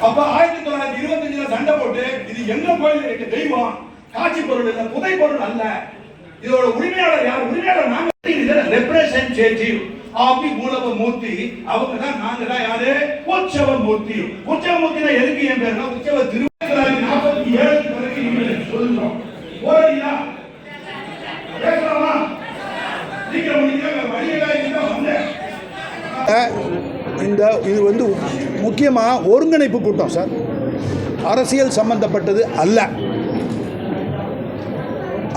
அப்ப ஆயிரத்தி தொள்ளாயிரத்தி இருபத்தஞ்சுல சண்டை போட்டு இது எங்க கோயில் இருக்கு தெய்வம்? காட்சி பொருள் இல்ல புதை பொருள் அல்ல. இதோட உரிமையாளர் யார்? உரிமையாளர் நாங்க. ரெப்ரசன்டேட்டிவ் ஆபி மூலவ மூர்த்தி அவங்க தான் நாங்க தான் யாரு? உற்சவ மூர்த்தி உற்சவ மூர்த்தினா எதுக்கு என் பேருனா உற்சவ திருவிழாவில் நாற்பத்தி ஏழு பிறகு நீங்க சொல்லுறோம். போறீங்களா? பேசலாமா? சீக்கிரம் வழியெல்லாம் தான் வந்தேன். இந்த இது வந்து முக்கியமாக ஒருங்கிணைப்பு கூட்டம் சார். அரசியல் சம்பந்தப்பட்டது அல்ல.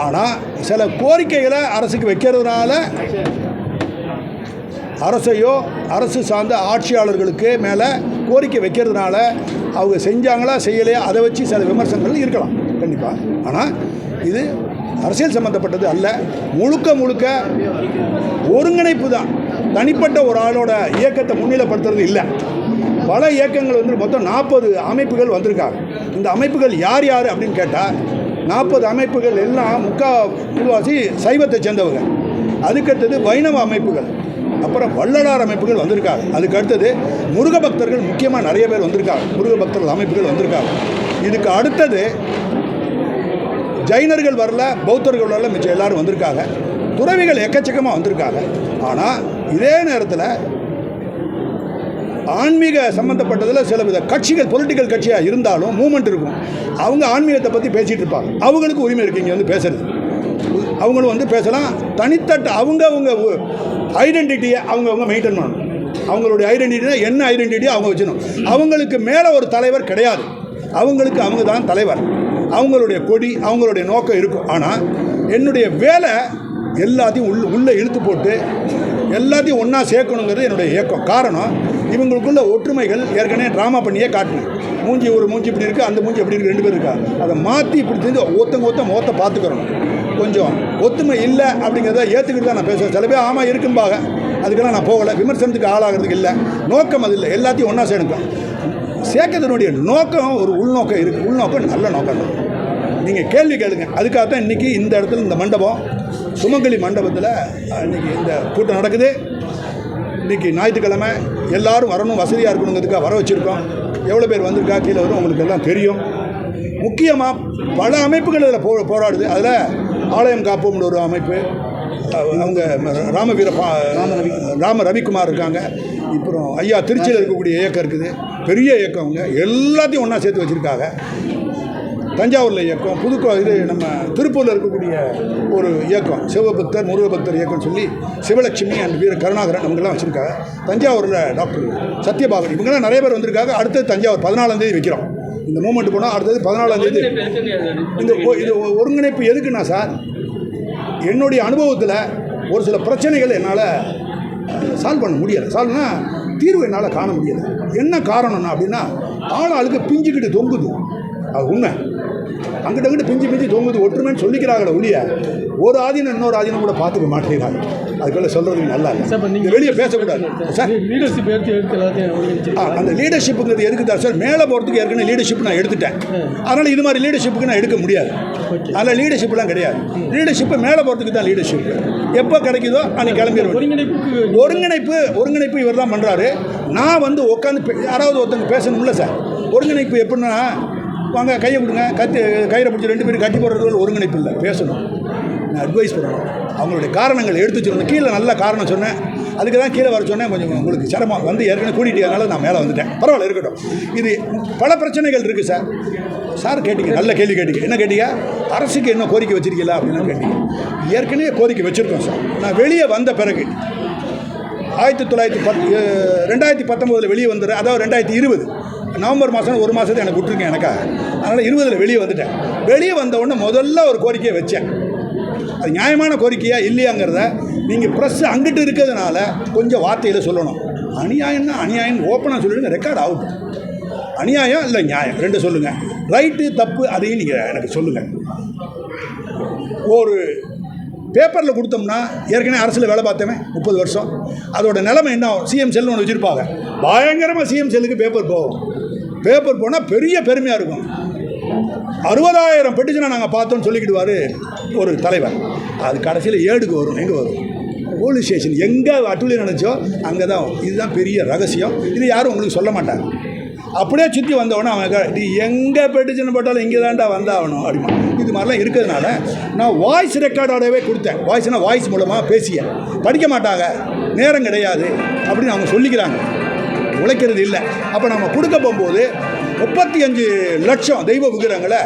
ஆனால் சில கோரிக்கைகளை அரசுக்கு வைக்கிறதுனால அரசையோ அரசு சார்ந்த ஆட்சியாளர்களுக்கு மேலே கோரிக்கை வைக்கிறதுனால அவங்க செஞ்சாங்களா செய்யலையா அதை வச்சு சில விமர்சனங்கள் இருக்கலாம் கண்டிப்பாக ஆனால் இது அரசியல் சம்மந்தப்பட்டது அல்ல. முழுக்க முழுக்க ஒருங்கிணைப்பு தான். தனிப்பட்ட ஒரு ஆளோட இயக்கத்தை முன்னிலைப்படுத்துறது இல்லை. பல இயக்கங்கள் வந்து மொத்தம் நாற்பது அமைப்புகள் வந்திருக்காங்க. இந்த அமைப்புகள் யார் யார் அப்படின்னு கேட்டால் நாற்பது அமைப்புகள் எல்லாம் முக்கா முல்வாசி சைவத்தை சேர்ந்தவங்க. அதுக்கடுத்தது வைணவ அமைப்புகள் அப்புறம் வள்ளலார் அமைப்புகள் வந்திருக்காங்க. அதுக்கு அடுத்தது முருக பக்தர்கள் முக்கியமாக நிறைய பேர் வந்திருக்காங்க. முருக பக்தர்கள் அமைப்புகள் வந்திருக்காங்க. இதுக்கு அடுத்தது ஜைனர்கள் வரல பௌத்தர்கள் வரல மிச்சம் எல்லாரும் வந்திருக்காங்க. துறவிகள் எக்கச்சக்கமாக வந்திருக்காங்க. ஆனால் இதே நேரத்தில் ஆன்மீக சம்மந்தப்பட்டதில் சில வித கட்சிகள் பொலிட்டிக்கல் கட்சியாக இருந்தாலும் மூமெண்ட் இருக்கும். அவங்க ஆன்மீகத்தை பற்றி பேசிகிட்டு இருப்பாங்க. அவங்களுக்கு உரிமை இருக்குது இங்கே வந்து பேசுறது. அவங்களும் வந்து பேசலாம். தனித்தட்ட அவங்க அவங்க ஐடென்டிட்டியை அவங்கவுங்க மெயின்டைன் பண்ணணும். அவங்களுடைய ஐடென்டிட்டினா என்ன ஐடென்டிட்டியோ அவங்க வச்சுக்கணும். அவங்களுக்கு மேலே ஒரு தலைவர் கிடையாது. அவங்களுக்கு அவங்க தான் தலைவர். அவங்களுடைய கொடி அவங்களுடைய நோக்கம் இருக்கும். ஆனால் என்னுடைய வேலை எல்லாத்தையும் உள்ள உள்ளே இழுத்து போட்டு எல்லாத்தையும் ஒன்றா சேர்க்கணுங்கிறது என்னுடைய இயக்கம். காரணம் இவங்களுக்குள்ள ஒற்றுமைகள் ஏற்கனவே ட்ராமா பண்ணியே காட்டினேன் மூஞ்சி ஒரு மூஞ்சி இப்படி இருக்குது அந்த மூஞ்சி எப்படி இருக்குது ரெண்டு பேர் இருக்கா? அதை மாற்றி இப்படி தெரிஞ்சு ஒருத்தங்க ஒருத்த முகத்தை பார்த்துக்கிறோம் கொஞ்சம் ஒத்துமை இல்லை அப்படிங்கிறத ஏற்றுக்கிட்டு தான் நான் பேசுவேன் சில பேர் ஆமாம் இருக்கும்பாங்க. அதுக்கெல்லாம் நான் போகலை. விமர்சனத்துக்கு ஆளாகிறதுக்கு இல்லை. நோக்கம் அது இல்லை. எல்லாத்தையும் ஒன்றா சேர்க்கணும் சேர்க்கறதுனுடைய நோக்கம் ஒரு உள்நோக்கம் இருக்குது உள்நோக்கம் நல்ல நோக்கம் தான். நீங்கள் கேள்வி கேளுங்க. அதுக்காக தான் இன்றைக்கி இந்த இடத்துல இந்த மண்டபம் சுமங்கலி மண்டபத்தில் இன்றைக்கி இந்த கூட்டம் நடக்குது. இன்றைக்கி ஞாயிற்றுக்கிழமை எல்லாரும் வரணும் வசதியாக இருக்கணுங்கிறதுக்காக வர வச்சுருக்கோம். எவ்வளோ பேர் வந்திருக்கா கீழே வரும் உங்களுக்கு எல்லாம் தெரியும். முக்கியமாக பல அமைப்புகள் இதில் போ போராடுது. அதில் ஆலயம் காப்போம்னு ஒரு அமைப்பு அவங்க ராமவீர பா ராம ரவி ராம ரவிக்குமார் இருக்காங்க. அப்புறம் ஐயா திருச்சியில் இருக்கக்கூடிய இயக்கம் இருக்குது. பெரிய இயக்கம் அவங்க. எல்லாத்தையும் ஒன்றா சேர்த்து வச்சுருக்காங்க. தஞ்சாவூரில் இயக்கம் புதுக்கோ இது நம்ம திருப்பூரில் இருக்கக்கூடிய ஒரு இயக்கம் சிவபக்தர் முருகபக்தர் இயக்கம்னு சொல்லி சிவலட்சுமி அண்ட் வீர கருணாகரன் அவங்கெல்லாம் வச்சுருக்காங்க. தஞ்சாவூரில் டாக்டர் சத்யபாபன் இவங்கெல்லாம் நிறைய பேர் வந்திருக்காங்க. அடுத்தது தஞ்சாவூர் பதினாலாந்தேதி வைக்கிறோம். இந்த மூமெண்ட் போனால் அடுத்தது பதினாலாந்தேதி இந்த ஒ- இது ஒருங்கிணைப்பு எதுக்குன்னா சார் என்னுடைய அனுபவத்தில் ஒரு சில பிரச்சனைகள் என்னால் சால்வ் பண்ண முடியலை. சால்வ்னா தீர்வு என்னால் காண முடியலை. என்ன காரணம்னா அப்படின்னா ஆள் ஆளுக்கு பிஞ்சுக்கிட்டு தொங்குது. அது உண்மை. அங்கிட்ட அங்கிட்ட பிஞ்சு பிஞ்சு தொங்குது ஒற்றுமைன்னு சொல்லிக்கிறாங்களே ஒழிய ஒரு ஆதீனம் இன்னொரு ஆதீனம் கூட பார்த்துக்க மாட்டேங்கிறாங்க. அதுக்குள்ள சொல்கிறதுக்கு நல்லா இல்லை. வெளியே பேசக்கூடாது. சார். லீடர்ஷிப் எடுத்து எடுத்து எல்லாத்தையும் அந்த லீடர்ஷிப்புங்கிறது எதுக்கு தான் சார்? மேலே போகிறதுக்கு ஏற்கனவே லீடர்ஷிப் நான் எடுத்துட்டேன். அதனால் இது மாதிரி லீடர்ஷிப்புக்கு நான் எடுக்க முடியாது. அதில் லீடர்ஷிப்லாம் கிடையாது. லீடர்ஷிப்பு மேலே போகிறதுக்கு தான் லீடர்ஷிப் எப்போ கிடைக்குதோ அன்னைக்கு கிளம்பிடுவோம் ஒருங்கிணைப்புக்கு ஒருங்கிணைப்பு ஒருங்கிணைப்பு இவர் தான் பண்ணுறாரு நான் வந்து உட்காந்து யாராவது ஒருத்தங்க பேசணும்ல சார். ஒருங்கிணைப்பு எப்படின்னா வாங்க கையை கொடுங்க. கத்து கயிறை பிடிச்சி ரெண்டு பேரும் கட்டி போடுறது ஒருங்கிணைப்பு இல்லை. பேசணும். நான் அட்வைஸ் பண்ணணும். அவங்களுடைய காரணங்கள் எடுத்து சொல்லணும். கீழே நல்ல காரணம் சொன்னேன். அதுக்கு தான் கீழே வர சொன்னேன். கொஞ்சம் உங்களுக்கு சிரமம் வந்து ஏற்கனவே கூட்டிகிட்டதுனால நான் மேலே வந்துட்டேன். பரவாயில்ல இருக்கட்டும். இது பல பிரச்சனைகள் இருக்குது சார். சார் கேட்டீங்க. நல்ல கேள்வி கேட்டீங்க. என்ன கேட்டீங்க? அரசுக்கு என்ன கோரிக்கை வச்சிருக்கீங்களா அப்படின்னு கேட்டீங்க. ஏற்கனவே கோரிக்கை வச்சுருக்கோம் சார். நான் வெளியே வந்த பிறகு ஆயிரத்தி தொள்ளாயிரத்தி பத் ரெண்டாயிரத்தி பத்தொம்போதில் வெளியே வந்துடுறேன். அதாவது ரெண்டாயிரத்தி இருபது. நவம்பர் மாதம் ஒரு மாதத்தை எனக்கு விட்டுருக்கேன் எனக்கா. அதனால் இருபதில் வெளியே வந்துட்டேன். வெளியே வந்த உடனே முதல்ல ஒரு கோரிக்கையை வச்சேன். அது நியாயமான கோரிக்கையா இல்லையாங்கிறத நீங்கள் ப்ரெஸ் அங்கிட்டு இருக்கிறதுனால கொஞ்சம் வார்த்தையில் சொல்லணும். அநியாயம்னா அநியாயம் ஓப்பனாக சொல்லிடுங்க ரெக்கார்ட் அவுட் அநியாயம் இல்லை நியாயம் ரெண்டு சொல்லுங்கள் ரைட்டு தப்பு அதையும் நீங்கள் எனக்கு சொல்லுங்கள் ஒரு பேப்பரில் கொடுத்தோம்னா ஏற்கனவே அரசில் வேலை பார்த்தவன் முப்பது வருஷம். அதோட நிலைமை என்ன ஆகும்? சிஎம் செல்னு ஒன்று வச்சுருப்பாங்க. பயங்கரமாக சிஎம் செல்லுக்கு பேப்பர் போகும். பேப்பர் போனால் பெரிய பெருமையாக இருக்கும். அறுபதாயிரம் பெட்டிஷனை நாங்கள் பார்த்தோம்னு சொல்லிக்கிடுவார் ஒரு தலைவர். அது கடைசியில் ஏடுக்கு வரும். எங்கே வரும்? போலீஸ் ஸ்டேஷன் எங்கே அட்டுழியம் நினச்சோ அங்கே தான் இதுதான் பெரிய ரகசியம். இது யாரும் உங்களுக்கு சொல்ல மாட்டாங்க. அப்படியே சுற்றி வந்தவொடனே அவன் கே- நீ எங்கே பெட்டிஷன் போட்டாலும் இங்கே தான்டா வந்தாகணும். அப்படிமா இது மாதிரிலாம் இருக்கிறதுனால நான் வாய்ஸ் ரெக்கார்டோடவே கொடுத்தேன். வாய்ஸ்னால் வாய்ஸ் மூலமாக பேசிய. படிக்க மாட்டாங்க. நேரம் கிடையாது அப்படின்னு அவங்க சொல்லிக்கிறாங்க. உழைக்கிறது இல்லை. அப்போ நம்ம கொடுக்க போகும்போது முப்பத்தி அஞ்சு லட்சம் தெய்வ விக்கிரங்களை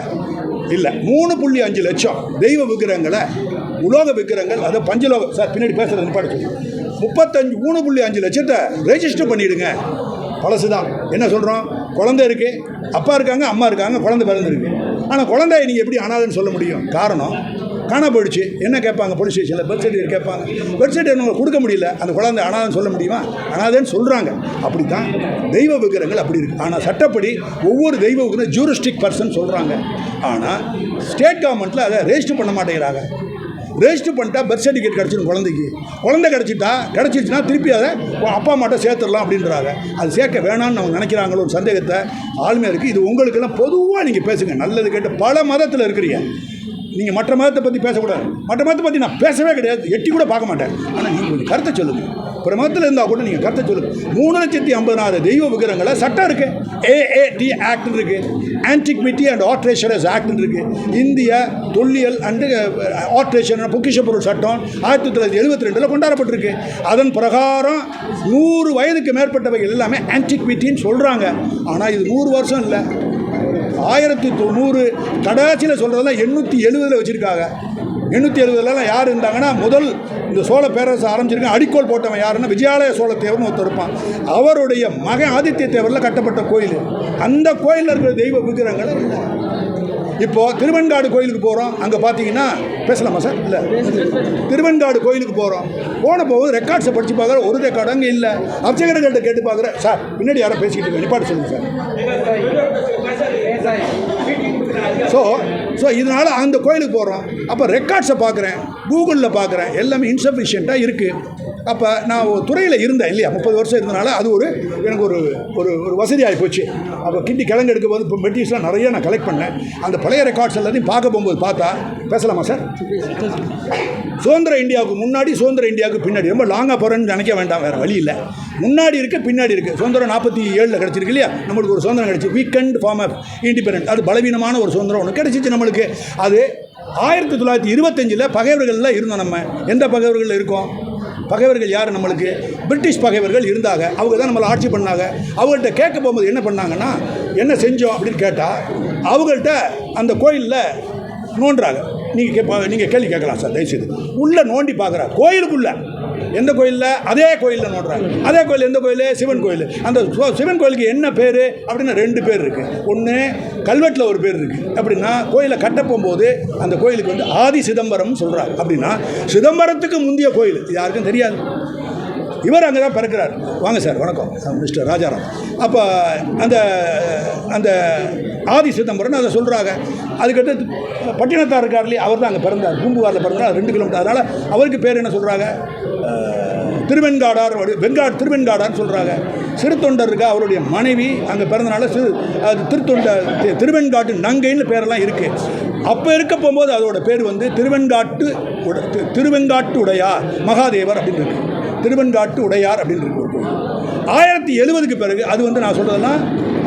இல்லை. மூணு புள்ளி அஞ்சு லட்சம் தெய்வ விக்கிரங்களை உலோக விக்கிரங்கள் அதை பஞ்சலோக சார் பின்னாடி பேசுகிறது நிப்பாடு முப்பத்தஞ்சு மூணு புள்ளி அஞ்சு லட்சத்தை ரெஜிஸ்டர் பண்ணிவிடுங்க பழசு தான் என்ன சொல்கிறோம் குழந்தை இருக்குது அப்பா இருக்காங்க அம்மா இருக்காங்க குழந்தை பிறந்திருக்கு ஆனால் குழந்தைய நீங்கள் எப்படி அனாதைன்னு சொல்ல முடியும்? காரணம் காண போயிடுச்சு. என்ன கேட்பாங்க போலீஸ் ஸ்டேஷனில் பர்த் சர்டிஃபிகேட் கேட்பாங்க. பர்த் சர்டிஃபிகேட் கொடுக்க முடியல. அந்த குழந்தை அனாதன்னு சொல்ல முடியுமா? அனாதன்னு சொல்கிறாங்க அப்படி தான் தெய்வ விக்கிரங்கள் அப்படி இருக்குது ஆனால் சட்டப்படி ஒவ்வொரு தெய்வ விக்கிரம் ஜூரிஸ்டிக் பர்சன் சொல்கிறாங்க ஆனால் ஸ்டேட் கவர்மெண்ட்டில் அதை ரெஜிஸ்டர் பண்ண மாட்டேங்கிறாங்க. ரெஜிஸ்டர் பண்ணிட்டா பர்த் சர்டிஃபிகேட் கிடச்சிடும் குழந்தைக்கு. குழந்தை கிடச்சிட்டா கிடச்சிருச்சுன்னா திருப்பி அதை உன் அப்பா அம்மாட்ட சேர்த்துடலாம் அப்படின்றாங்க. அது சேர்க்க வேணாம்னு அவங்க நினைக்கிறாங்களோ ஒரு சந்தேகத்தை ஆளுமையாக இருக்குது இது உங்களுக்கெல்லாம் பொதுவாக நீங்கள் பேசுங்க. நல்லது கேட்டு பல மதத்தில் இருக்கிறீங்க. நீங்கள் மற்ற மதத்தை பற்றி பேசக்கூடாது. மற்ற மதத்தை பற்றி நான் பேசவே கிடையாது. எட்டி கூட பார்க்க மாட்டேன். ஆனால் நீங்கள் கொஞ்சம் கருத்தை சொல்லுங்கள் பிற மதத்தில் இருந்தால் கூட நீங்கள் கருத்தை சொல்லுங்கள் மூணு லட்சத்தி ஐம்பதாயிரம் தெய்வ விக்கிரங்களை சட்டம் இருக்குது ஏஏடி ஆக்ட் இருக்குது ஆன்டிக்விட்டி அண்ட் ஆட்ரேஷனஸ் ஆக்ட் இருக்குது இந்திய தொல்லியல் அண்டு ஆட்ரேஷன் uh, பொக்கிஷ பொருள் சட்டம் ஆயிரத்தி தொள்ளாயிரத்தி எழுபத்தி ரெண்டில் கொண்டாடப்பட்டிருக்கு. அதன் பிரகாரம் நூறு வயதுக்கு மேற்பட்டவைகள் எல்லாமே ஆன்டிக்விட்டின்னு சொல்கிறாங்க ஆனால் இது நூறு வருஷம் இல்லை. ஆயிரத்தி தொண்ணூறு கடைசியில் சொல்கிறதெல்லாம் எண்ணூற்றி எழுபதில் வச்சுருக்காங்க. எண்ணூற்றி எழுபதுலலாம் யார் இருந்தாங்கன்னா முதல் இந்த சோழ பேரரசு ஆரம்பிச்சிருக்க அடிக்கோல் போட்டவன் யாருன்னா விஜயாலய சோழத்தேவர்னு ஒருத்தர் இருப்பான். அவருடைய மகன் ஆதித்ய தேவரில் கட்டப்பட்ட கோயில் அந்த கோயிலில் இருக்கிற தெய்வ விக்கிரங்கள் இல்லை இப்போது திருவெண்காடு கோயிலுக்கு போகிறோம் அங்கே பார்த்தீங்கன்னா பேசலாமா சார்? இல்லை. திருவெண்காடு கோயிலுக்கு போகிறோம் போன போது ரெக்கார்ட்ஸை படித்து பார்க்குற ஒரு ரெக்கார்டு அங்கே இல்லை. அர்ச்சகர்கள்ட்ட கேட்டு பார்க்குற. சார் பின்னாடி யாரோ பேசிக்கிட்டு இருக்க நிப்பாட்டு சொல்லுங்கள் சார். ஸோ ஸோ இதனால் அந்த கோயிலுக்கு போகிறோம் அப்போ ரெக்கார்ட்ஸை பார்க்குறேன் கூகுளில் பார்க்குறேன் எல்லாமே இன்சஃபிஷியண்ட்டாக இருக்குது அப்போ நான் ஒரு துறையில் இருந்தேன் இல்லையா? முப்பது வருஷம் இருந்தனால அது ஒரு எனக்கு ஒரு ஒரு ஒரு வசதியாகி போச்சு. அப்போ கிண்டி கிழங்கு எடுக்க போது இப்போ மெட்டீரியல்ஸ்லாம் நிறைய நான் கலெக்ட் பண்ணேன். அந்த பழைய ரெக்கார்ட்ஸ் எல்லாத்தையும் பார்க்க போகும்போது பார்த்தா பேசலாமா சார் சுதந்திர இந்தியாவுக்கு முன்னாடி சுதந்திர இந்தியாவுக்கு பின்னாடி. ரொம்ப லாங்காக போகிறேன்னு நினைக்க வேண்டாம் வேறு வழி இல்லை. முன்னாடி இருக்குது பின்னாடி இருக்குது சுதந்திரம் நாற்பத்தி ஏழில் கிடச்சிருக்கு இல்லையா? நம்மளுக்கு ஒரு சுதந்திரம் கிடச்சி. வீக்கெண்ட் ஃபார்ம் ஆஃப் இண்டிபெண்டன்ட் அது பலவீனமான ஒரு சுதந்திரம் ஒன்று கிடச்சிச்சு நம்மளுக்கு. அது ஆயிரத்தி தொள்ளாயிரத்தி இருபத்தஞ்சில் பகைவர்களில் இருந்தோம் நம்ம. எந்த பகைவர்கள் இருக்கோம்? பகைவர்கள் யார் நம்மளுக்கு? பிரிட்டிஷ் பகைவர்கள் இருந்தாங்க. அவங்க தான் நம்மளை ஆட்சி பண்ணாங்க. அவங்கள்ட்ட கேட்க போகும்போது என்ன பண்ணாங்கன்னா என்ன செஞ்சோம்? அப்படின்னு கேட்டால் அவங்கள்ட்ட அந்த கோயிலில் நோன்றாங்க. நீங்கள் கேட்பா நீங்கள் கேள்வி கேட்கலாம் சார் தயவுசெய்து. உள்ளே நோண்டி பார்க்குறா கோயிலுக்குள்ளே. எந்த கோயிலில்? அதே கோயிலில் நோடுறாங்க அதே கோயில் எந்த கோயில்? சிவன் கோயில். அந்த சிவன் கோயிலுக்கு என்ன பேர்? அப்படின்னா ரெண்டு பேர் இருக்குது ஒன்று கல்வெட்டில் ஒரு பேர் இருக்குது அப்படின்னா கோயிலை கட்ட போகும்போது அந்த கோயிலுக்கு வந்து ஆதி சிதம்பரம் சொல்கிறாங்க அப்படின்னா சிதம்பரத்துக்கு முந்தைய கோயில். யாருக்கும் தெரியாது. இவர் அங்கே தான் பிறக்கிறார். வாங்க சார் வணக்கம். மிஸ்டர் ராஜாராம். அப்போ அந்த அந்த ஆதி சிதம்பரம்னு அதை சொல்கிறாங்க அதுக்கடுத்து பட்டினத்தார் இருக்கார் இல்லையா அவர் தான் அங்கே பிறந்தார். பூம்புகாரில் பிறந்தார் ரெண்டு கிலோமீட்டர். அதனால் அவருக்கு பேர் என்ன சொல்கிறாங்க திருவெண்காடார் வெங்காட் திருவெண்காடான்னு சொல்கிறாங்க சிறுத்தொண்டர் இருக்கா அவருடைய மனைவி அங்கே பிறந்தனால சிறு அது திருத்தொண்டர் திருவெண்காட்டு நங்கைன்னு பேரெல்லாம் இருக்குது அப்போ இருக்க போகும்போது அதோட பேர் வந்து திருவெண்காட்டு உட- திருவெண்காட்டு மகாதேவர் அப்படின்னு இருக்கு. திருவெண்காட்டு உடையார் அப்படின்னு இருக்கு ஒரு கோயில். ஆயிரத்தி எழுபதுக்கு பிறகு அது வந்து நான் சொல்கிறதுன்னா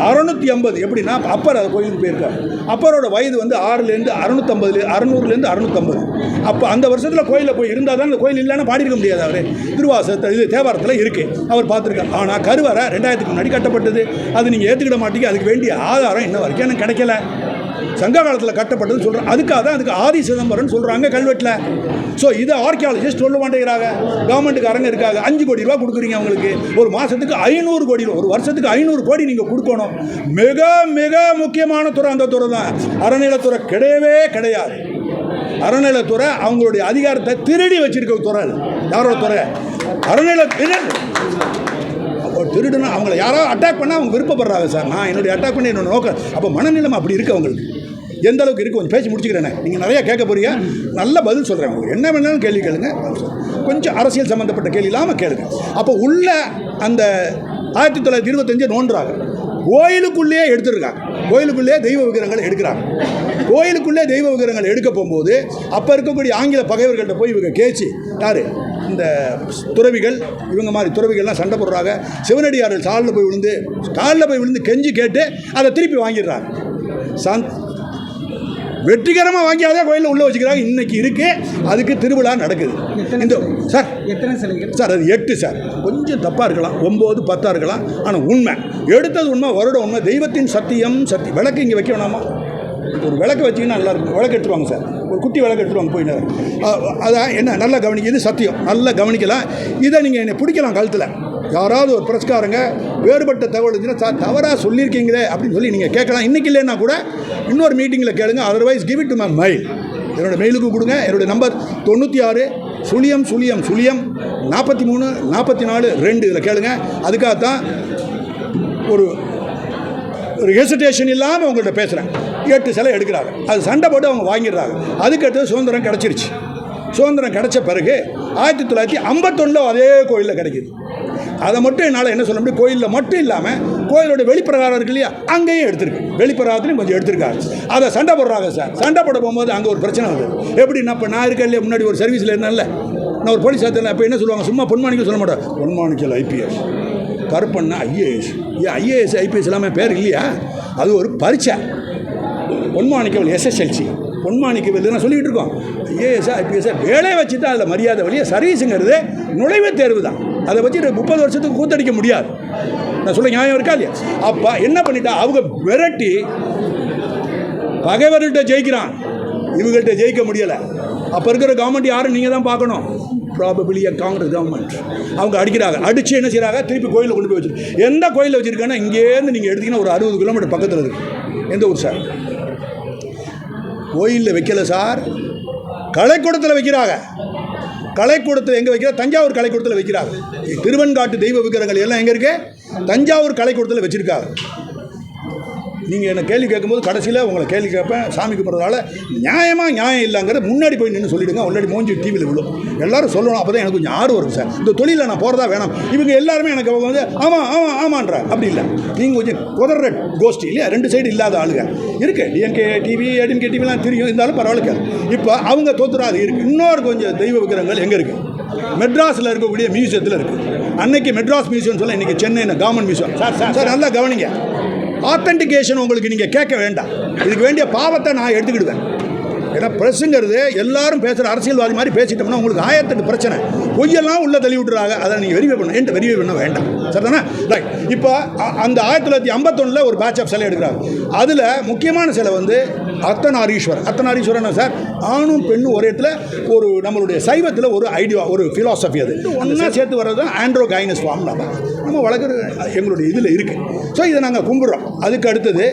அறநூற்றி ஐம்பது. எப்படின்னா அப்பர் அது கோயிலுக்கு போயிருக்கார். அப்பரோட வயது வந்து ஆறுலேருந்து அறுநூத்தம்பதுல அறநூறுலேருந்து அறுநூத்தம்பது. அப்போ அந்த வருஷத்தில் கோயிலில் போய் இருந்தால் தான் அந்த கோயில் இல்லைன்னா பாடியிருக்க முடியாது அவர். திருவாசகத்தில் இது தேவாரத்தில் இருக்குது அவர் பார்த்துருக்கார். ஆனால் கருவறை ரெண்டாயிரத்துக்கு முன்னாடி கட்டப்பட்டது. அது நீங்கள் ஏற்றுக்கிட மாட்டீங்க. அதுக்கு வேண்டிய ஆதாரம் இன்ன வரைக்கும் எனக்கு கிடைக்கல. சங்க காலத்தில் கட்டப்பட்டதுன்னு சொல்கிறேன் அதுக்காக தான் அதுக்கு ஆதி சிதம்பரம் சொல்கிறாங்க கல்வெட்டில். ஸோ இது ஆர்கியாலஜிஸ்ட் சொல்ல மாட்டேங்கிறாங்க. கவர்மெண்ட்டுக்கு அரங்க இருக்காங்க. அஞ்சு கோடி ரூபா கொடுக்குறீங்க அவங்களுக்கு. ஒரு மாதத்துக்கு ஐநூறு கோடி ரூபா ஒரு வருஷத்துக்கு ஐநூறு கோடி நீங்கள் கொடுக்கணும். மிக மிக முக்கியமான துறை அந்த துறை தான். அறநிலைத்துறை கிடையவே கிடையாது. அறநிலைத்துறை அவங்களுடைய அதிகாரத்தை திருடி வச்சிருக்க துறை யாரோட துறை? அறநிலை திருடுனா அவங்கள யாரோ அட்டாக் பண்ணால் அவங்க விருப்பப்படுறாங்க சார். நான் என்னுடைய அட்டாக் பண்ணி என்னோட நோக்கம். அப்போ மனநிலைமை அப்படி இருக்கு அவங்களுக்கு. எந்த அளவுக்கு இருக்கு? கொஞ்சம் பேசி முடிச்சுக்கிறேன். நீங்கள் நிறையா கேட்க போறீங்க. நல்ல பதில் சொல்கிறேன் உங்களுக்கு. என்ன வேணாலும் கேள்வி கேளுங்க. கொஞ்சம் அரசியல் சம்மந்தப்பட்ட கேள்வி இல்லாமல் கேளுங்க. அப்போ உள்ள அந்த ஆயிரத்தி தொள்ளாயிரத்தி இருபத்தஞ்சு நோண்டுறாங்க கோயிலுக்குள்ளேயே எடுத்துருக்காங்க. கோயிலுக்குள்ளேயே தெய்வ விக்கிரங்கள் எடுக்கிறாங்க. கோயிலுக்குள்ளே தெய்வ விக்கிரங்கள் எடுக்க போகும்போது அப்போ இருக்கக்கூடிய ஆங்கில பகைவர்கள்ட்ட போய் இவங்க கேச்சு யார்? இந்த துறவிகள் இவங்க மாதிரி துறவிகள்லாம் சண்டை போடுறாங்க. சிவனடியார்கள் சாலில் போய் விழுந்து காலில் போய் விழுந்து கெஞ்சி கேட்டு அதை திருப்பி வாங்கிடுறாங்க. சாந்த் வெற்றிகரமாக வாங்கி அதே கோயிலில் உள்ளே வச்சுக்கிறாங்க. இன்னைக்கு இருக்கு. அதுக்கு திருவிழா நடக்குது. இந்த சார் எத்தனை சிலைகள்? சார் அது எட்டு சார். கொஞ்சம் தப்பாக இருக்கலாம். ஒம்பது பத்தாக இருக்கலாம். ஆனால் உண்மை. எடுத்தது உண்மை வருட உண்மை. தெய்வத்தின் சத்தியம் சத்தி விளக்கு இங்கே வைக்க வேணாமா? ஒரு விளக்கு வச்சிங்கன்னா நல்லா இருக்கும். விளக்கு எடுத்துருவாங்க சார். ஒரு குட்டி விளக்கு எடுத்துருவாங்க போய் நேரம். அ- அதான் என்ன? நல்லா கவனிக்க இது சத்தியம். நல்லா கவனிக்கலாம். இதை நீங்கள் என்னை பிடிக்கலாம் கழுத்தில். யாராவது ஒரு பிரஸ்காரங்க வேறுபட்ட தகவல் இருந்துச்சுன்னா சார் தவறாக சொல்லியிருக்கீங்களே அப்படின்னு சொல்லி நீங்கள் கேட்கலாம். இன்றைக்கி இல்லைன்னா கூட இன்னொரு மீட்டிங்கில் கேளுங்க. Otherwise give it to my mail என்னோட மெயிலுக்கு கொடுங்க. என்னுடைய நம்பர் தொண்ணூற்றி ஆறு சுழியம் சுழியம் சுழியம் நாற்பத்தி மூணு நாற்பத்தி நாலு ரெண்டு. இதில் கேளுங்க. அதுக்காகத்தான் ஒரு ஒரு ஹெசிடேஷன் இல்லாமல் உங்கள்கிட்ட பேசுகிறேன் எட்டு சிலை எடுக்கிறாங்க. அது சண்டை போட்டு அவங்க வாங்கிடுறாங்க. அதுக்கடுத்து சுதந்திரம் கிடச்சிருச்சு. சுதந்திரம் கிடைச்ச பிறகு ஆயிரத்தி தொள்ளாயிரத்தி ஐம்பத்தொன்னில் அதே கோயிலில் கிடைக்கிது. அதை மட்டும் என்னால் என்ன சொல்ல முடியும்? கோயிலில் மட்டும் இல்லாமல் கோயிலோட வெளிப்பிரகாரம் இருக்கு இல்லையா? அங்கேயும் எடுத்திருக்கு. வெளிப்பிரகாரத்துலையும் கொஞ்சம் எடுத்திருக்காரு. அதை சண்டை போடுறாங்க சார். சண்டை போட போகும்போது அங்கே ஒரு பிரச்சனை வருது. எப்படி நான் இப்போ நான் இருக்கேன் இல்லையா முன்னாடி ஒரு சர்வீஸில் இருந்தேன்ல. நான் ஒரு போலீஸ் ஆத்தில் இப்போ என்ன சொல்லுவாங்க? சும்மா பொன்மாணிக்கம் சொல்ல மாட்டேன். பொன்மாணிக்கல் ஐபிஎஸ் கருப்பண்ணா ஐஏஎஸ் ஏன் ஐஏஎஸ் ஐபிஎஸ் எல்லாமே பேர் இல்லையா? அது ஒரு பரீட்சை. பொன்மாணிக்கவல் எஸ்எஸ்எல்சி பொன்மாணிக்கவல் நான் சொல்லிக்கிட்டு இருக்கோம். ஐஏஎஸ் ஐபிஎஸ் வேலையை வச்சு தான் அதில் மரியாதை வழியாக சர்வீஸுங்கிறது நுழைவுத் தேர்வு தான் அதை வச்சு முப்பது வருஷத்துக்கு கூத்தடிக்க முடியாது. நான் சொல்ல நியாயம் இருக்கா இல்லையா? அப்போ என்ன பண்ணிட்டா? அவங்க விரட்டி பகைவர்கள்ட்ட ஜெயிக்கிறான். இவங்கள்ட்ட ஜெயிக்க முடியலை. அப்போ இருக்கிற கவர்மெண்ட் யாரும் நீங்கள் தான் பார்க்கணும். ப்ராபபிளி காங்கிரஸ் கவர்மெண்ட் அவங்க அடிக்கிறாங்க. அடித்து என்ன செய்கிறாங்க திருப்பி கோயிலில் கொண்டு போய் வச்சிரு. எந்த கோயிலில் வச்சுருக்கேன்னா இங்கேருந்து நீங்கள் எடுத்தீங்கன்னா ஒரு அறுபது கிலோமீட்டர் பக்கத்தில் இருக்குது எந்த ஊர் சார்? கோயிலில் வைக்கல சார். கலைக்கூடத்தில் வைக்கிறாங்க. கலைக்கூடத்தில். எங்கே வைக்கிறார் தஞ்சாவூர் கலைக்கூடத்தில் வைக்கிறார். திருவன்காட்டு தெய்வ விக்கிரங்கள் எல்லாம் எங்கே இருக்கு? தஞ்சாவூர் கலைக்கூடத்தில் வச்சுருக்காரு. நீங்கள் என்ன கேள்வி கேட்கும்போது கடைசியில் உங்களை கேள்வி கேட்பேன் சாமி கும்பிட்றதால நியாயமாக நியாயம் இல்லைங்கிறத முன்னாடி போய் நின்று சொல்லிவிடுங்க ஆல்ரெடி மூஞ்சி டிவியில் விழும். எல்லாரும் சொல்லணும் அப்போ தான் எனக்கு கொஞ்சம் ஆர்வம் இருக்கும் சார். இந்த தொழிலில் நான் போகிறதா வேணாம். இவங்க எல்லாருமே எனக்கு அவங்க வந்து ஆமாம் ஆமாம் ஆமான்ற. அப்படி இல்லை. நீங்கள் கொஞ்சம் குதற கோஷ்டி இல்லையா? ரெண்டு சைடு இல்லாத ஆளுங்க. இருக்கு. டிஎன்கே டிவி ஏடிஎன்கே டிவிலாம் தெரியும். இருந்தாலும் பரவாயில்ல இப்போ அவங்க தோத்துறாது. இருக்குது இன்னொரு கொஞ்சம் தெய்வ விக்கிரங்கள் எங்கே இருக்குது மெட்ராஸில் இருக்கக்கூடிய மியூசியத்தில் இருக்குது அன்னைக்கு மெட்ராஸ் மியூசியம் சொல்ல இன்றைக்கி Chennai government museum sir sir sir நல்லா கவனிங்க. ஆத்தென்டிகேஷன் உங்களுக்கு நீங்கள் கேட்க வேண்டாம். இதுக்கு வேண்டிய பாவத்தை நான் எடுத்துக்கிடுவேன். ஏன்னா ப்ரெஸ்ஸுங்கிறது எல்லாரும் பேசுகிற அரசியல்வாதி மாதிரி பேசிட்டோம்னா உங்களுக்கு ஆயிரத்தெட்டு பிரச்சனை. பொய்யெல்லாம் உள்ளே தள்ளி விட்டுறாங்க. அதை நீங்கள் வெரிஃபை பண்ண என்கிட்ட வெரிஃபை பண்ண வேண்டாம். சரிதானே? இப்போ அந்த ஆயிரத்தி தொள்ளாயிரத்தி ஐம்பத்தொன்னில் ஒரு பேட்ச் ஆஃப் சிலை எடுக்கிறாங்க. அதில் முக்கியமான சிலை வந்து அர்த்தநாரீஸ்வரர். அர்த்தநாரீஸ்வரன் சார்? ஆணும் பெண்ணும் ஒரு இடத்துல ஒரு நம்மளுடைய சைவத்தில் ஒரு ஐடியா ஒரு ஃபிலாசபி அது. ஒன்றா சேர்த்து வர்றது தான் ஆண்ட்ரோ கைனஸ் ஃபார்ம் நம்ம. நம்ம வளர்க்குற எங்களுடைய இதில் இருக்குது ஸோ இதை நாங்கள் கும்பிட்றோம். அதுக்கு அடுத்தது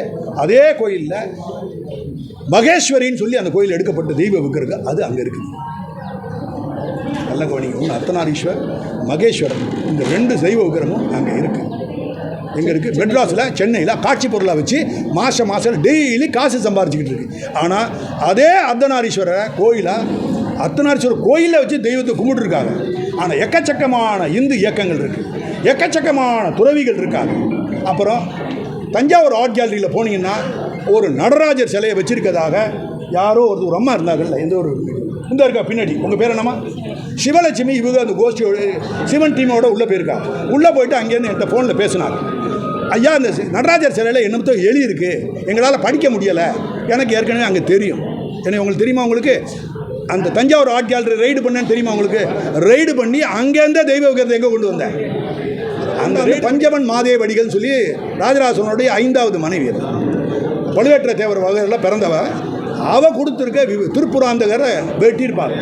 அதே கோயிலில் மகேஸ்வரின்னு சொல்லி அந்த கோயில் எடுக்கப்பட்ட தெய்வ விக்கிரகம் அது அங்கே இருக்குது நல்ல கவனிங்க. ஒன்று அர்த்தநாரீஸ்வர் மகேஸ்வரன் இந்த ரெண்டு தெய்வ விக்கிரமும் அங்கே இருக்குது எங்கே இருக்குது மெட்ராஸில் சென்னையில் காட்சி பொருளாக வச்சு மாதம் மாதம் டெய்லி காசு சம்பாரிச்சிக்கிட்டு இருக்கு. ஆனால் அதே அர்த்தநாரீஸ்வரர் கோயிலாக அர்த்தநாரீஸ்வரர் கோயிலில் வச்சு தெய்வத்தை கும்பிட்டுருக்காங்க. ஆனால் எக்கச்சக்கமான இந்து இயக்கங்கள் இருக்குது எக்கச்சக்கமான துறவிகள் இருக்காங்க. அப்புறம் தஞ்சாவூர் ஆர்ட் கேலரியில் போனீங்கன்னா ஒரு நடராஜர் சிலையை வச்சிருக்கதாக யாரோ ஒரு ஒரு அம்மா இருந்தாங்கல்ல எந்த ஒரு இந்த இருக்கா பின்னாடி. உங்கள் பேர் என்னம்மா? சிவலட்சுமி இவங்க அந்த கோஷ்டியோட சிவன் டீமோட உள்ளே போயிருக்கா. உள்ளே போயிட்டு அங்கேருந்து என்கிட்ட ஃபோனில் பேசினாங்க ஐயா இந்த சி- நடராஜர் சிலையில் என்னமோ எழுதி இருக்கு. எங்களால் படிக்க முடியலை. எனக்கு ஏற்கனவே அங்கே தெரியும். ஏன்னா உங்களுக்கு தெரியுமா உங்களுக்கு? அந்த தஞ்சாவூர் ஆர்ட் கேலரி ரைடு பண்ணேன்னு தெரியுமா உங்களுக்கு? ரைடு பண்ணி அங்கேருந்தே தெய்வ விக்கிரத்தை எங்கே கொண்டு வந்தேன்? அந்த பஞ்சவன் மாதேவடிகள் சொல்லி ராஜராஜனுடைய ஐந்தாவது மனைவி அது. பழுவேற்ற தேவர் வகையில் பிறந்தவ. அவள் கொடுத்துருக்க வி- திருப்புராந்தகரை வெட்டியிருப்பாங்க.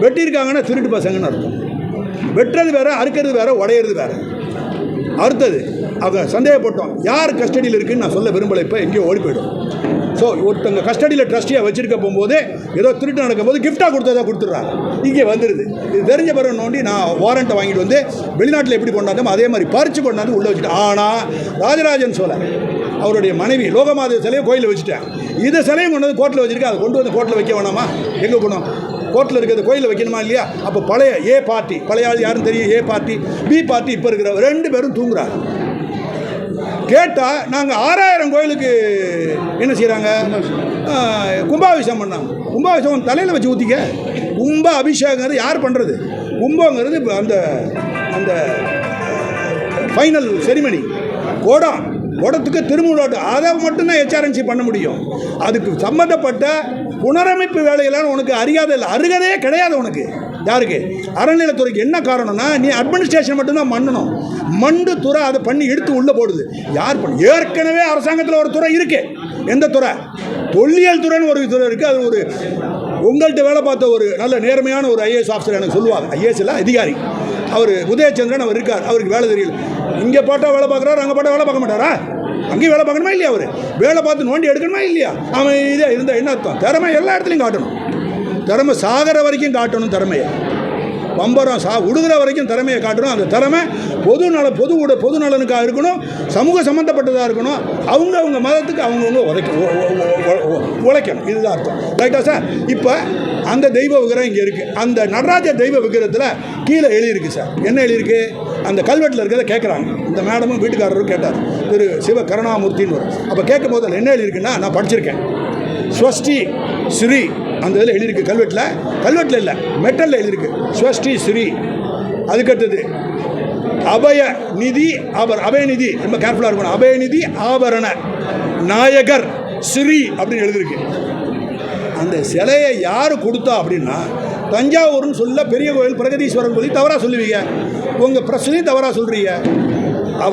வெட்டியிருக்காங்கன்னா திருட்டு பசங்கன்னு அர்த்தம். வெட்டுறது வேற அறுக்கிறது வேற உடையிறது வேற. அடுத்தது அவங்க சந்தேகப்பட்டோம் யார் கஸ்டடியில் இருக்குன்னு நான் சொல்ல விரும்பலை இப்போ எங்கேயோ ஓடி போயிடும். ஸோ ஒருத்தங்க கஸ்டடியில் ட்ரஸ்டியாக வச்சிருக்க போகும்போது ஏதோ திருட்டு நடக்கும்போது கிஃப்டாக கொடுத்ததா கொடுத்துட்றாங்க. இங்கே வந்துடுது இது தெரிஞ்ச பிறகு நோண்டி நான் வாரண்ட்டை வாங்கிட்டு வந்து வெளிநாட்டில் எப்படி கொண்டாந்தோமோ அதே மாதிரி பறித்து கொண்டாந்து உள்ளே வச்சுட்டேன். ஆனால் ராஜராஜன் சோழன் அவருடைய மனைவி லோகமாதேவ சிலையை கோயிலில் வச்சுட்டேன். இதை சிலையும் கொண்டு வந்து கோர்ட்டில் வச்சிருக்கா. அதை கொண்டு வந்து கோர்ட்டில் வைக்க வேணாமா? எங்கே போனோம் கோர்ட்டில் இருக்கிறது கோயிலில் வைக்கணுமா இல்லையா? அப்போ பழைய ஏ பார்ட்டி பழைய ஆள் யாருன்னு தெரியும்? ஏ பார்ட்டி பி பார்ட்டி இப்போ இருக்கிற ரெண்டு பேரும் தூங்குறாங்க. கேட்டால் நாங்கள் ஆறாயிரம் கோயிலுக்கு என்ன செய்கிறாங்க கும்பாபிஷேகம் பண்ணாங்க. கும்பாபிஷேகம் தலையில் வச்சு ஊற்றிக்க கும்ப அபிஷேகங்கிறது யார் பண்ணுறது கும்பங்கிறது அந்த அந்த ஃபைனல் செரிமனி கோடம் கோடத்துக்கு திருமுழாட்டு அதை மட்டும்தான் ஹெச்ஆர்என்சி பண்ண முடியும். அதுக்கு சம்மந்தப்பட்ட புனரமைப்பு வேலையெல்லாம் உனக்கு அறியாத இல்லை. அருகதையே கிடையாது உனக்கு. யாருக்கு? அறநிலைத்துறைக்கு என்ன காரணம்னா நீ அட்மினிஸ்ட்ரேஷன் மட்டும்தான் பண்ணணும். மண்டு துறை அதை பண்ணி எடுத்து உள்ளே போடுது. யார் பண்ண? ஏற்கனவே அரசாங்கத்தில் ஒரு துறை இருக்கு. எந்த துறை? தொல்லியல் துறைன்னு ஒரு துறை இருக்குது அது ஒரு உங்கள்கிட்ட வேலை பார்த்த ஒரு நல்ல நேர்மையான ஒரு ஐஏஎஸ் ஆஃபீஸர் எனக்கு சொல்லுவாங்க. ஐஏஎஸ் இல்லை அதிகாரி. அவர் உதயச்சந்திரன் அவர் இருக்கார். அவருக்கு வேலை தெரியல. இங்கே போட்டால் வேலை பார்க்குறாரு? அங்கே போட்டால் வேலை பார்க்க மாட்டாரா? அங்கேயும் வேலை பார்க்கணுமா இல்லையா அவர்? வேலை பார்த்து நோண்டி எடுக்கணுமா இல்லையா? அவன் இதே இருந்தால் என்ன அர்த்தம்? திறமை எல்லா இடத்துலையும் காட்டணும். திறமை சாகிற வரைக்கும் காட்டணும் திறமையை. பம்பரம் சா விடுகிற வரைக்கும் திறமையை காட்டணும் அந்த திறமை பொது நல பொது உட பொது நலனுக்காக இருக்கணும். சமூக சம்மந்தப்பட்டதாக இருக்கணும். அவங்க அவங்க மதத்துக்கு அவங்கவுங்க உதைக்க உழைக்கணும். இதுதான் அர்த்தம். ரைட்டா சார் இப்போ அந்த தெய்வ விக்கிரம் இங்கே இருக்குது அந்த நடராஜ தெய்வ விக்கிரத்தில் கீழே எழுதியிருக்கு சார் என்ன எழுதியிருக்கு? அந்த கல்வெட்டில் இருக்கிறத கேட்குறாங்க இந்த மேடமும் வீட்டுக்காரரும் கேட்டார். திரு சிவ கருணாமூர்த்தின்னு வரும். அப்போ கேட்கும் போது அதில் என்ன எழுதியிருக்குன்னா நான் படிச்சிருக்கேன். ஸ்வஸ்டி ஸ்ரீ அந்த இதில் எழுதியிருக்கு. கல்வெட்டில் கல்வெட்டில் இல்லை மெட்டலில் எழுதியிருக்கு. ஸ்வஸ்டி ஸ்ரீ. அதுக்கடுத்தது அபய நிதி ஆபர் அபயநிதி ரொம்ப கேர்ஃபுல்லாக இருக்கணும். அபயநிதி ஆபரண நாயகர் ஸ்ரீ அப்படின்னு எழுதியிருக்கு. அந்த சிலையை யார் கொடுத்தா அப்படின்னா தஞ்சாவூர்னு சொல்ல பெரிய கோயில் பிரகதீஸ்வரன் கோயில் தவறாக சொல்லுவீங்க. உங்கள் பிரச்சனையும் தவறாக சொல்கிறீங்க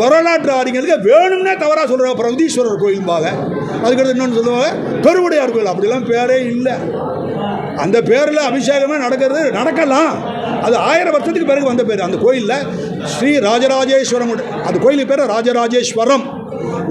வரலாற்று அறிஞர்களுக்கு வேணும்னே தவறாக சொல்கிறாங்க பிரகதீஸ்வரர் கோயில்பாங்க அதுக்கடுத்து இன்னொன்று சொல்லுவாங்க பெருவுடையார் கோயில். அப்படிலாம் பேரே இல்லை. அந்த பேரில் அபிஷேகமே நடக்கிறது நடக்கலாம். அது ஆயிரம் வருஷத்துக்கு பிறகு வந்த பேர். அந்த கோயிலில் ஸ்ரீ ராஜராஜேஸ்வரம் அந்த கோயிலுக்கு பேர் ராஜராஜேஸ்வரம்.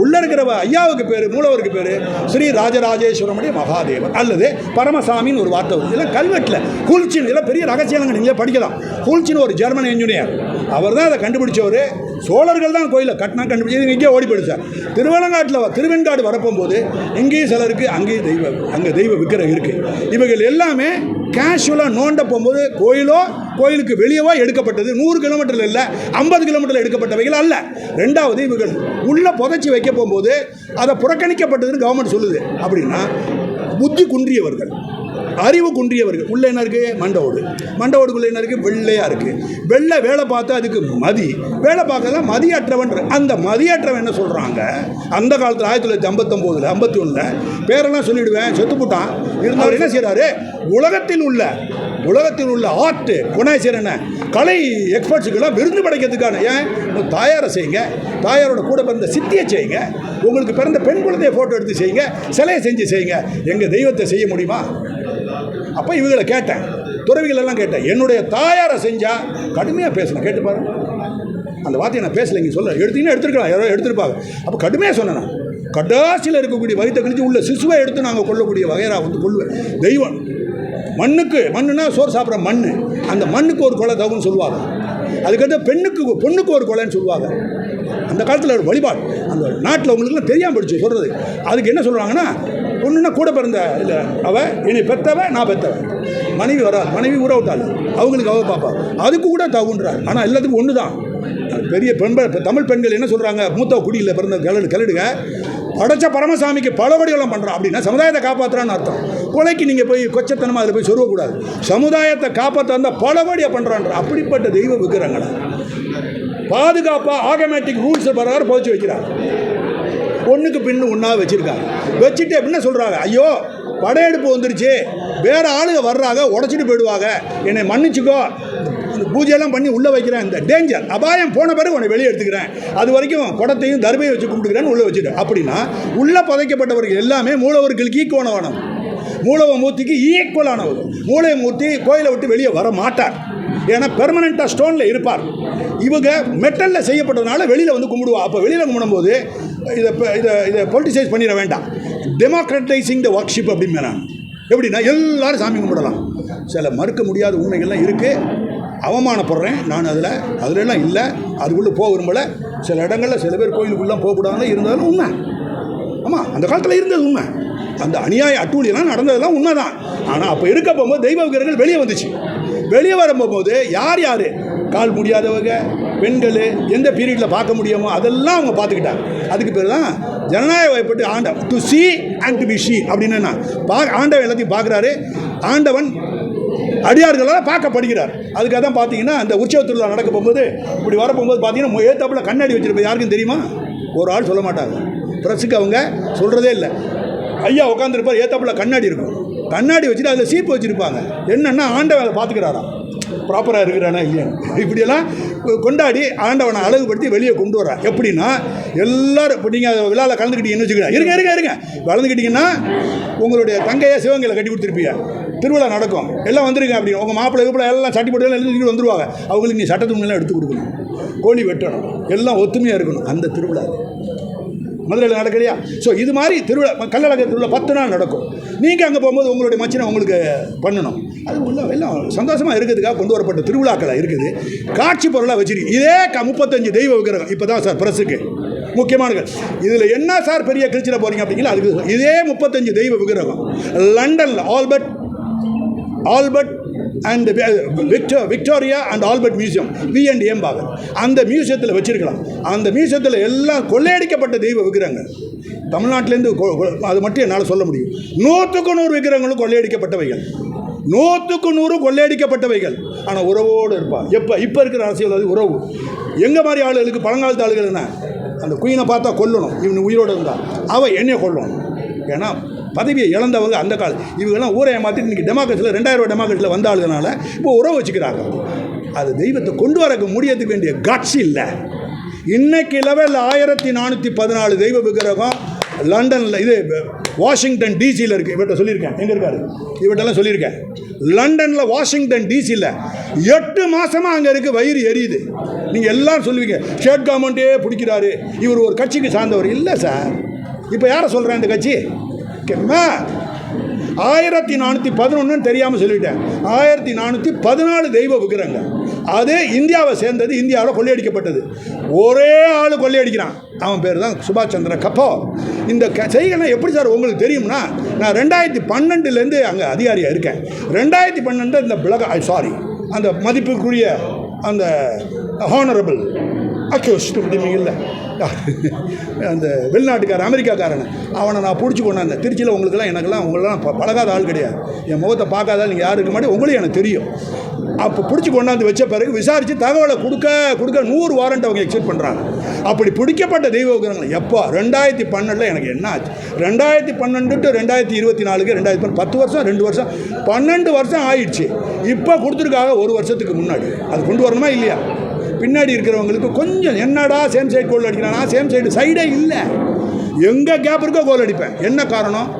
உள்ள இருக்கிறவ ஐயாவுக்கு பேர் மூலவருக்கு பேர் ஸ்ரீ ராஜராஜேஸ்வரமுடைய மகாதேவன். அல்லது பரமசாமின்னு ஒரு வார்த்தை வருது இல்லை கல்வெட்டில். ஹூல்ச்சின் இதெல்லாம் பெரிய ரகசியங்கள் நீங்களே படிக்கலாம். ஹூல்ச்சின் ஒரு ஜெர்மன் இன்ஜினியர் அவர் தான் அதை கண்டுபிடிச்சவர். சோழர்கள் தான் கோயிலை கட்டினா கண்டுபிடிச்சி இங்கேயே ஓடி போயிடுச்சார் திருவலங்காட்டில் திருவனங்காட்டில் திருவெண்காடு வரப்போகும்போது இங்கேயும் சிலருக்கு அங்கேயும் தெய்வ அங்கே தெய்வ விக்கிரகம் இருக்குது இவைகள் எல்லாமே கேஷுவலாக நோண்ட போகும்போது கோயிலோ கோயிலுக்கு வெளியவோ எடுக்கப்பட்டது. நூறு கிலோமீட்டரில் இல்லை ஐம்பது கிலோமீட்டரில் எடுக்கப்பட்டவைகள் அல்ல. ரெண்டாவது இவர்கள் உள்ளே புதைச்சி வைக்க போகும்போது அதை புறக்கணிக்கப்பட்டதுன்னு கவர்மெண்ட் சொல்லுது. அப்படின்னா புத்தி குன்றியவர்கள். அறிவு குன்றியவர்கள் உள்ளே என்ன இருக்குது மண்டவோடு மண்டவோடுக்குள்ள என்ன இருக்குது வெள்ளையாக இருக்குது வெள்ளை வேலை பார்த்தா அதுக்கு மதி. வேலை பார்க்கலாம் மதியற்றவன். அந்த மதியற்றவன் என்ன சொல்கிறாங்க அந்த காலத்தில் ஆயிரத்தி தொள்ளாயிரத்தி ஐம்பத்தொம்போதில் ஐம்பத்தி ஒன்றில் பேரெல்லாம் சொல்லிவிடுவேன் செத்துப்புட்டான் இருந்தாலும் என்ன செய்கிறாரு உலகத்தில் உள்ள உலகத்தில் உள்ள ஆர்ட் குணாசீரன கலை எக்ஸ்பர்ட்ஸுக்கெல்லாம் விருந்து படைக்கிறதுக்கான ஏன்? தாயாரை செய்யுங்க. தாயாரோட கூட பிறந்த சித்தியை செய்யுங்க. உங்களுக்கு பிறந்த பெண் குழந்தைய ஃபோட்டோ எடுத்து செய்யுங்க. சிலையை செஞ்சு செய்யுங்க. எங்கள் தெய்வத்தை செய்ய முடியுமா? அப்போ இவங்களை கேட்டேன். துறவிகள் எல்லாம் கேட்டேன். என்னுடைய தாயாரை செஞ்சால் கடுமையாக பேசணும். கேட்டு பாருங்க அந்த வார்த்தையை நான் பேசல இங்கே சொல்ல எடுத்தீங்கன்னா எடுத்துருக்கலாம். யாரோ எடுத்திருப்பாங்க. அப்போ கடுமையாக சொன்னேன் கடாசியில் இருக்கக்கூடிய வயிற்றை கழிச்சு உள்ள சிசுவை எடுத்து நாங்கள் கொல்லக்கூடிய வகையரா வந்து கொள்வேன் தெய்வம். மண்ணுக்கு மண்ணுனா சோறு சாப்பிட்ற மண் அந்த மண்ணுக்கு ஒரு கொலை தகுன்னு சொல்லுவாங்க. அதுக்கடுத்து பெண்ணுக்கு பொண்ணுக்கு ஒரு கொலைன்னு சொல்லுவாங்க. அந்த காலத்தில் ஒரு வழிபாடு. அந்த நாட்டில் உங்களுக்குலாம் தெரியாமல் போயிடுச்சு சொல்கிறது அதுக்கு என்ன சொல்கிறாங்கன்னா பொண்ணுன்னா கூட பிறந்த இல்லை அவ என்னை பெற்றவ நான் பெற்றவ மனைவி வராது மனைவி ஊற விட்டாள். அவங்களுக்கு அவ பாப்பா. அதுக்கு கூட தகுன்றார் ஆனால் எல்லாத்துக்கும் ஒன்று தான் பெரிய பெண்கள் தமிழ் பெண்கள் என்ன சொல்கிறாங்க மூத்த குடியில் பிறந்த கிளடு கிளடுங்க படைச்ச பரமசாமிக்கு பல வடிவெல்லாம் பண்ணுறான் அப்படின்னா சமுதாயத்தை காப்பாற்றுறான்னு அர்த்தம். கொலைக்கு நீங்கள் போய் கொச்சத்தனமாக அதில் போய் சொருவக்கூடாது சமுதாயத்தை காப்பாற்ற அந்த பல வடியாக பண்ணுறான்ற அப்படிப்பட்ட தெய்வம் விற்கிறாங்களா பாதுகாப்பாக ஆட்டோமேட்டிக் ரூல்ஸ் பிரகாரம் புதைச்சி வைக்கிறாங்க. ஒன்றுக்கு பின்னு ஒன்றா வச்சுருக்காங்க. வச்சுட்டு என்ன சொல்கிறாங்க ஐயோ படையெடுப்பு வந்துருச்சு. வேறு ஆளுங்க வர்றாங்க உடச்சிட்டு போயிடுவாங்க. என்னை மன்னிச்சுக்கோ. இந்த பூஜையெல்லாம் பண்ணி உள்ளே வைக்கிறேன். இந்த டேஞ்சர் அபாயம் போன பிறகு உன்னை வெளியே எடுத்துக்கிறேன். அது வரைக்கும் குடத்தையும் தர்பையும் வச்சு கும்பிட்டுக்கிறேன்னு உள்ளே வச்சுட்டு அப்படின்னா உள்ளே புதைக்கப்பட்டவர்கள் எல்லாமே மூலவர்களுக்கு ஈக்குவனவானவங்க மூலவ மூர்த்திக்கு ஈக்குவலானவர் மூலவ மூர்த்தி கோயிலை விட்டு வெளியே வர மாட்டார். ஏன்னா பெர்மனண்ட்டாக ஸ்டோனில் இருப்பார். இவங்க மெட்டலில் செய்யப்பட்டதுனால வெளியில் வந்து கும்பிடுவா. அப்போ வெளியில் கும்பிடும்போது இதை இதை இதை பொலிட்டிசைஸ் பண்ணிட வேண்டாம். டெமோக்ரட்டைசிங் த ஒர்க்ஷிப் அப்படின்னு நான். எப்படின்னா எல்லாரும் சாமி கும்பிடலாம். சில மறுக்க முடியாத உண்மைகள்லாம் இருக்குது அவமானப்படுறேன். நான் அதில் அதுலலாம் இல்லை. அதுக்குள்ளே போக விரும்பலை. சில இடங்களில் சில பேர் கோயிலுக்குள்ளே போகக்கூடாதுன்னு இருந்தாலும் உண்மை. ஆமாம் அந்த காலத்தில் இருந்தது உண்மை. அந்த அநியாய அட்டூழியெல்லாம் நடந்ததெல்லாம் உண்மைதான். ஆனால் அப்போ இருக்க போகும்போது தெய்வ விக்கிரங்கள் வெளியே வந்துச்சு. வெளியே வரும்போது யார் யார்? கால் முடியாதவங்க பெண்கள் எந்த பீரியடில் பார்க்க முடியுமோ அதெல்லாம் அவங்க பார்த்துக்கிட்டாங்க. அதுக்கு பேர் தான் ஜனநாயக வாய்ப்பட்டு ஆண்டவன் to C and to B she அப்படின்னு பா ஆண்டவன் எல்லாத்தையும் பார்க்குறாரு. ஆண்டவன் அடியார்களால் பார்க்கப்படுகிறார். அதுக்காக தான் பார்த்தீங்கன்னா அந்த உற்சவ திருவிழா நடக்க போகும்போது இப்படி வர போகும்போது பார்த்தீங்கன்னா ஏத்தாப்புல கண்ணாடி வச்சிருப்ப யாருக்கும் தெரியுமா? ஒரு ஆள் சொல்ல மாட்டாங்க. ப்ரெஸ்ஸுக்கு அவங்க சொல்கிறதே இல்லை. ஐயா உட்காந்துருப்பார் ஏத்தாப்புல கண்ணாடி இருக்கும். கண்ணாடி வச்சுட்டு அதில் சீப்பு வச்சுருப்பாங்க. என்னென்னா ஆண்டவன் அதை பார்த்துக்கிறாராம். ப்ராப்பராக இருக்கிறானா இல்லையான்னு இப்படியெல்லாம் கொண்டாடி ஆண்டவனை அழகுபடுத்தி வெளியே கொண்டு வரா எப்படின்னா எல்லாரும் இப்போ நீங்கள் விழாவில் கலந்துக்கிட்டீங்கன்னு வச்சுக்கிறேன் இருங்க இருங்க இருங்க. கலந்துக்கிட்டீங்கன்னா உங்களுடைய தங்கையை சிவகங்கையில் கட்டி கொடுத்துருப்பீங்க. திருவிழா நடக்கும். எல்லாம் வந்துருங்க அப்படின்னு. உங்கள் மாப்பிள்ளை கீப்பிள்ளை எல்லாம் சட்டி போட்டு எல்லாம் எழுதிட்டு வந்துருவாங்க. அவங்களுக்கு நீ சட்டத்துணிலாம் எடுத்து கொடுக்கணும். கோழி வெட்டணும். எல்லாம் ஒத்துமையாக இருக்கணும். அந்த திருவிழா மதுரையில் நடக்கலையா? ஸோ இது மாதிரி திருவிழா கல்லழகர் திருவிழா பத்து நாள் நடக்கும். நீங்கள் அங்கே போகும்போது உங்களுடைய மச்சினை உங்களுக்கு பண்ணணும். அது உள்ள எல்லாம் சந்தோஷமாக இருக்கிறதுக்காக கொண்டு வரப்பட்ட திருவிழாக்களாக இருக்குது. காட்சி பொருளாக வச்சிருக்கு இதே க முப்பத்தஞ்சு தெய்வ விக்கிரகம். இப்போ தான் சார் பிரஸுக்கு முக்கியமானது. இதில் என்ன சார் பெரிய கிழிச்சில் போகிறீங்க அப்படிங்கிற அதுக்கு இதே முப்பத்தஞ்சு தெய்வ விக்கிரகம். லண்டனில் Albert Albert and விக்டோ Victoria and Albert museum V and ஏம்பாக அந்த மியூசியத்தில் வச்சிருக்கலாம். அந்த மியூசியத்தில் எல்லாம் கொள்ளையடிக்கப்பட்ட தெய்வ விக்கிரகங்கள். தமிழ்நாட்டிலேருந்து கொ- கொ- அது மட்டும் என்னால் சொல்ல முடியும். நூற்றுக்கு நூறு விக்கிரங்களும் கொள்ளையடிக்கப்பட்டவைகள். நூற்றுக்கு நூறு கொள்ளையடிக்கப்பட்டவைகள். ஆனால் உறவோடு இருப்பான். எப்போ? இப்போ இருக்கிற அரசியல்வாதி உறவு. எங்கள் மாதிரி ஆளுகளுக்கு பழங்காலத்து ஆளுகள் என்ன? அந்த குயினை பார்த்தா கொல்லணும். இவன் உயிரோடு இருந்தால் அவள் என்னையை கொல்லணும் ஏன்னா பதவியை இழந்தவங்க அந்த காலம் இவங்கெல்லாம் ஊரை ஏமாற்றி இன்றைக்கி டெமோக்ரஸியில் ரெண்டாயிரம் ரூபா டெமோக்ரஸில் வந்த இப்போ உறவு வச்சுக்கிறாங்க. அது தெய்வத்தை கொண்டு வரக்கு முடியறதுக்கு வேண்டிய கட்சி இல்லை. இன்னைக்கு லெவலில் ஆயிரத்தி நானூற்றி பதினாலு தெய்வ விக்கிரகம் லண்டனில் இது வாஷிங்டன் டிசியில் இருக்குது இவர்கிட்ட சொல்லியிருக்கேன். எங்கே இருக்காரு? இவர்கிட்டலாம் சொல்லியிருக்கேன். லண்டனில் வாஷிங்டன் டிசியில் எட்டு மாதமாக அங்கே இருக்குது வயிறு எரியுது. நீங்கள் எல்லாரும் சொல்லுவீங்க ஸ்டேட் கவர்மெண்ட்டே பிடிக்கிறாரு. இவர் ஒரு கட்சிக்கு சார்ந்தவர். இல்லை சார். இப்போ யாரை சொல்கிறேன் இந்த கட்சி? ஓகேம்மா ஆயிரத்தி நானூற்றி பதினொன்றுன்னு தெரியாமல் சொல்லிட்டேன். ஆயிரத்தி நானூற்றி பதினாலு தெய்வ விக்கிரங்க அது இந்தியாவை சேர்ந்தது இந்தியாவில் கொள்ளையடிக்கப்பட்டது. ஒரே ஆள் கொள்ளையடிக்கிறான். அவன் பேர் தான் சுபாஷ் சந்திர கப்போ. இந்த க செய்கலாம் எப்படி சார் உங்களுக்கு தெரியும்னா நான் ரெண்டாயிரத்தி பன்னெண்டுலேருந்து அங்கே அதிகாரியாக இருக்கேன். ரெண்டாயிரத்தி பன்னெண்டு இந்த பிளக சாரி அந்த மதிப்புக்குரிய அந்த ஹானரபிள் அக்யூஸ்ட் அப்படிங்கள அந்த வெளிநாட்டுக்காரன் அமெரிக்காக்காரன் அவனை நான் பிடிச்சி கொண்டாந்தேன் திருச்சியில் உங்களுக்கெல்லாம் எனக்கெல்லாம் உங்களெல்லாம் பழகாத ஆள் கிடையாது. என் முகத்தை பார்க்காத நீங்கள் யாருக்கு மாட்டே உங்களையும் எனக்கு தெரியும். அப்போ பிடிச்சி கொண்டாந்து வச்ச பிறகு விசாரித்து தகவலை கொடுக்க கொடுக்க நூறு வாரண்ட் அவங்க எக்ஸிட் பண்ணுறாங்க அப்படி பிடிக்கப்பட்ட தெய்வ விக்கிரகங்கள் எப்போ ரெண்டாயிரத்தி பன்னெண்டில் எனக்கு என்ன ஆச்சு? ரெண்டாயிரத்தி பன்னெண்டு டு ரெண்டாயிரத்தி இருபத்தி நாலுக்கு ரெண்டாயிரத்தி பன்னெண்டு பத்து வருஷம் ரெண்டு வருஷம் பன்னெண்டு வருஷம் ஆயிடுச்சு. இப்போ கொடுத்துருக்காங்க ஒரு வருஷத்துக்கு முன்னாடி. அது கொண்டு வரணுமா இல்லையா? பின்னாடி இருக்கிறவங்களுக்கு கொஞ்சம் என்னடா சேம் சைடு கோல் அடிக்கிறானா சேம் சைடு சைடே இல்லை. எங்கே கேப் இருக்கோ கோல் அடிப்பேன். என்ன காரணம்?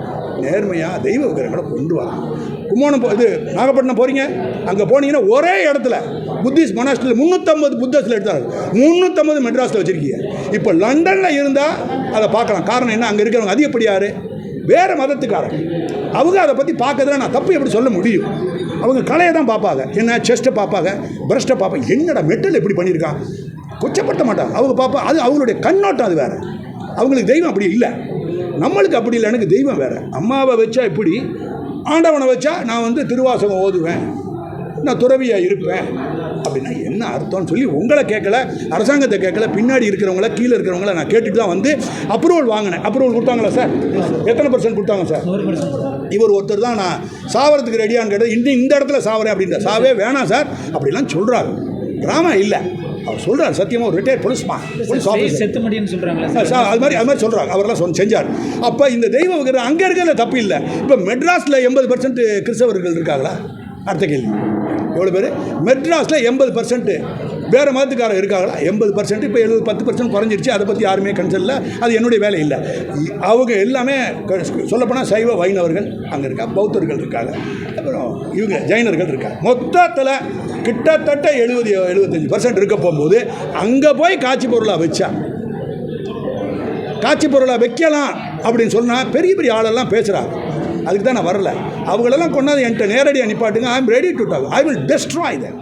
நேர்மையாக தெய்வ விக்கிரகங்களை கொண்டு வரணும் கும்போணம் போ இது நாகப்பட்டினம் போகிறீங்க அங்கே போனீங்கன்னா ஒரே இடத்துல புத்திஸ்ட் மொனாஸ்டில் முந்நூற்றம்பது புத்தஸில் எடுத்தாங்க முந்நூற்றம்பது மெட்ராஸில் வச்சுருக்கீங்க. இப்போ லண்டனில் இருந்தால் அதை பார்க்கலாம். காரணம் என்ன? அங்கே இருக்கிறவங்க அதிகப்படி யார்? வேறு மதத்துக்காரங்க. அவங்க அதை பற்றி பார்க்கறதுல நான் தப்பு எப்படி சொல்ல முடியும்? அவங்க கலையை தான் பார்ப்பாங்க. என்ன செஸ்ட்டை பார்ப்பாங்க பிரஸ்ட்டை பார்ப்பாங்க என்னடா மெட்டல் எப்படி பண்ணியிருக்கா? கொச்சப்படுத்த மாட்டாங்க அவங்க பார்ப்பா அது அவங்களுடைய கண்ணோட்டம் அது வேறு. அவங்களுக்கு தெய்வம் அப்படி இல்லை. நம்மளுக்கு அப்படி இல்லை எனக்கு தெய்வம் வேறு. அம்மாவை வச்சா எப்படி ஆண்டவனை வச்சா நான் வந்து திருவாசகம் ஓதுவேன். நான் துறவியாக இருப்பேன். அப்படின்னா என்ன அர்த்தம்னு சொல்லி உங்களை கேட்கல அரசாங்கத்தை கேட்கல பின்னாடி இருக்கிறவங்கள கீழே இருக்கிறவங்கள நான் கேட்டுட்டு தான் வந்து அப்ரூவல் வாங்கினேன். அப்ரூவல் கொடுத்தாங்களா சார் எத்தனை பர்சன்ட் கொடுத்தாங்க சார் இவர் ஒருத்தர் தான் நான் சாவறதுக்கு ரெடியான்னு கேட்டது இன்னும் இந்த இடத்துல சாவறேன் அப்படின்ற. சாவே வேணாம் சார் அப்படிலாம் சொல்கிறாரு ட்ராமா இல்லை. அவர் சொல்கிறார் சத்தியமாக ஒரு ரிட்டையர் போலீஸ்மா போலீஸ் ஆஃபீஸர் செத்து முடியும்னு சார், அது மாதிரி அது மாதிரி சொல்கிறாங்க அவரெல்லாம் சொன்ன செஞ்சார். அப்போ இந்த தெய்வ விக்கிரகம் அங்கே இருக்கிறதுல தப்பு இல்லை. இப்போ மெட்ராஸில் எண்பது பர்சன்ட் கிறிஸ்தவர்கள் இருக்காங்களா? அடுத்த கேள்வி. எவ்வளோ பேர்? மெட்ராஸில் எண்பது பர்சன்ட் வேறு மதத்துக்காரர் இருக்காங்களா? எண்பது பர்சன்ட் இப்போ எழுபது பத்து பர்சன்ட் குறைஞ்சிருச்சு. அதை பற்றி யாருமே கன்சல் இல்லை. அது என்னுடைய வேலை இல்லை. அவங்க எல்லாமே சொல்லப்போனால் சைவ வைணவர்கள் அங்கே இருக்கா? பௌத்தர்கள் இருக்காங்க. அப்புறம் இவங்க ஜைனர்கள் இருக்காங்க. மொத்தத்தில் கிட்டத்தட்ட எழுபது எழுபத்தஞ்சு பர்சன்ட் இருக்க போகும்போது அங்கே போய் காட்சி பொருளாக வச்சா. காட்சி பொருளாக வைக்கலாம் அப்படின்னு சொன்னால் பெரிய பெரிய ஆளெல்லாம் பேசுகிறாங்க அதுக்கு தான் நான் வரல. அவங்களெல்லாம் கொண்டாந்து என்கிட்ட நேரடியாக நிப்பாட்டுங்க. I am ready to talk I will destroy then